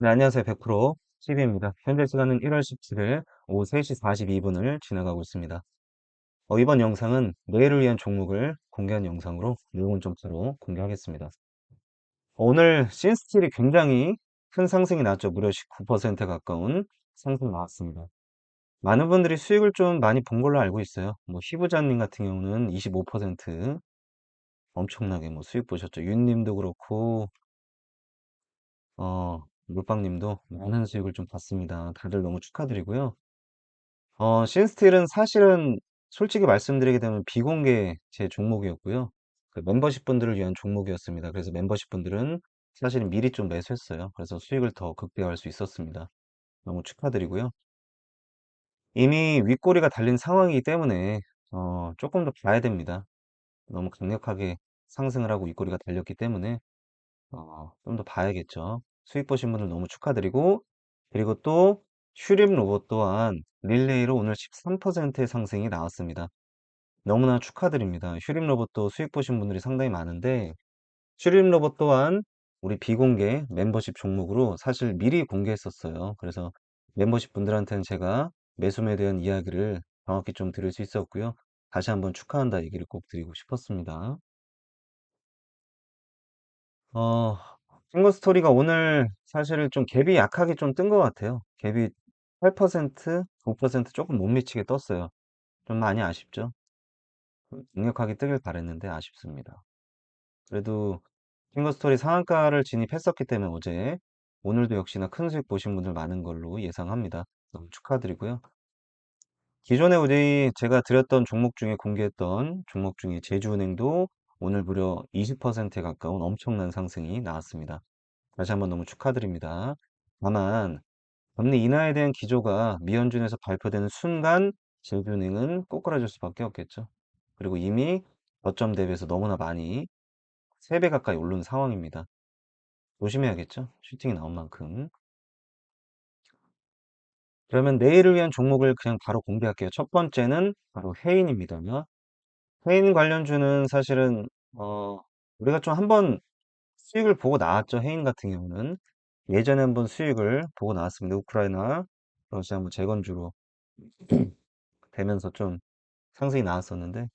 네, 안녕하세요. 100% TV입니다. 현재 시간은 1월 17일 오후 3시 42분을 지나가고 있습니다. 어, 이번 영상은 내일을 위한 종목을 공개한 영상으로 좀 바로 공개하겠습니다. 어, 오늘 신스틸이 굉장히 큰 상승이 나왔죠. 무려 19% 가까운 상승 나왔습니다. 많은 분들이 수익을 좀 많이 본 걸로 알고 있어요. 뭐 희부자님 같은 경우는 25% 엄청나게 뭐 수익 보셨죠. 윤님도 그렇고 어, 물방님도 많은 수익을 좀 봤습니다. 다들 너무 축하드리고요. 어, 신스틸은 사실은 솔직히 말씀드리게 되면 비공개 제 종목이었고요. 그 멤버십 분들을 위한 종목이었습니다. 그래서 멤버십 분들은 사실은 미리 좀 매수했어요. 그래서 수익을 더 극대화할 수 있었습니다. 너무 축하드리고요. 이미 윗꼬리가 달린 상황이기 때문에 어, 조금 더 봐야 됩니다. 너무 강력하게 상승을 하고 윗꼬리가 달렸기 때문에 어, 좀 더 봐야겠죠. 수익 보신 분들 너무 축하드리고, 그리고 또 슈림 로봇 또한 릴레이로 오늘 13%의 상승이 나왔습니다. 너무나 축하드립니다. 슈림 로봇도 수익 보신 분들이 상당히 많은데, 슈림 로봇 또한 우리 비공개 멤버십 종목으로 사실 미리 공개했었어요. 그래서 멤버십 분들한테는 제가 매수매에 대한 이야기를 정확히 좀 드릴 수 있었고요. 다시 한번 축하한다 얘기를 꼭 드리고 싶었습니다. 어, 싱글 스토리가 오늘 사실 좀 갭이 약하게 좀 뜬 것 같아요. 갭이 8%, 9% 조금 못 미치게 떴어요. 좀 많이 아쉽죠? 강력하게 뜨길 바랬는데 아쉽습니다. 그래도 싱글 스토리 상한가를 진입했었기 때문에 어제 오늘도 역시나 큰 수익 보신 분들 많은 걸로 예상합니다. 너무 축하드리고요. 기존에 우리 제가 드렸던 종목 중에 공개했던 종목 중에 제주은행도 오늘 무려 20%에 가까운 엄청난 상승이 나왔습니다. 다시 한번 너무 축하드립니다. 다만 금리 인하에 대한 기조가 미연준에서 발표되는 순간 제주은행은 꼬꾸라질 수밖에 없겠죠. 그리고 이미 저점 대비해서 너무나 많이 3배 가까이 오른 상황입니다. 조심해야겠죠. 슈팅이 나온 만큼. 그러면 내일을 위한 종목을 그냥 바로 공개할게요. 첫 번째는 바로 해인입니다. 해인 관련주는 사실은 어, 우리가 좀 한번 수익을 보고 나왔죠. 해인 같은 경우는 예전에 한번 수익을 보고 나왔습니다. 우크라이나 러시아 뭐 재건주로 되면서 좀 상승이 나왔었는데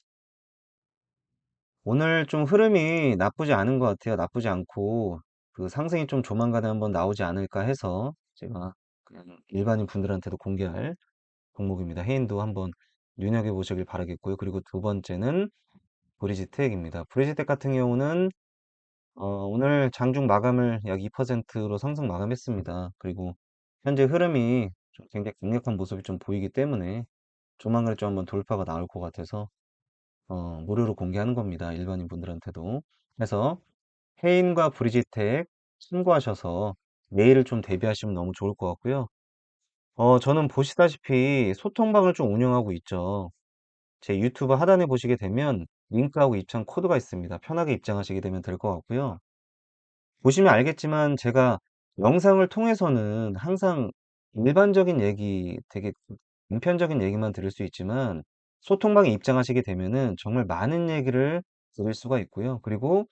오늘 좀 흐름이 나쁘지 않은 것 같아요. 나쁘지 않고 그 상승이 좀 조만간에 한번 나오지 않을까 해서 제가 그냥 일반인 분들한테도 공개할 종목입니다. 해인도 한번 눈여겨보시길 바라겠고요. 그리고 두 번째는 브리지텍입니다. 브리지텍 같은 경우는 어, 오늘 장중 마감을 약 2%로 상승 마감했습니다. 그리고 현재 흐름이 좀 굉장히 강력한 모습이 좀 보이기 때문에 조만간에 좀 한번 돌파가 나올 것 같아서 어, 무료로 공개하는 겁니다. 일반인 분들한테도. 그래서 해인과 브리지텍 참고하셔서 내일을 좀 대비하시면 너무 좋을 것 같고요. 어, 저는 보시다시피 소통방을 좀 운영하고 있죠. 제 유튜브 하단에 보시게 되면 링크하고 입장 코드가 있습니다. 편하게 입장하시게 되면 될 것 같고요. 보시면 알겠지만 제가 영상을 통해서는 항상 일반적인 얘기, 되게 단편적인 얘기만 들을 수 있지만 소통방에 입장하시게 되면은 정말 많은 얘기를 들을 수가 있고요. 그리고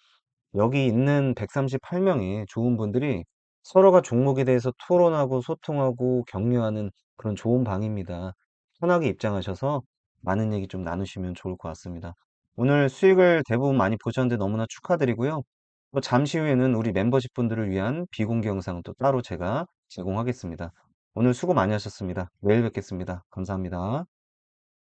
여기 있는 138명의 좋은 분들이 서로가 종목에 대해서 토론하고 소통하고 격려하는 그런 좋은 방입니다. 편하게 입장하셔서 많은 얘기 좀 나누시면 좋을 것 같습니다. 오늘 수익을 대부분 많이 보셨는데 너무나 축하드리고요. 또 잠시 후에는 우리 멤버십 분들을 위한 비공개 영상은 또 따로 제가 제공하겠습니다. 오늘 수고 많이 하셨습니다. 내일 뵙겠습니다. 감사합니다.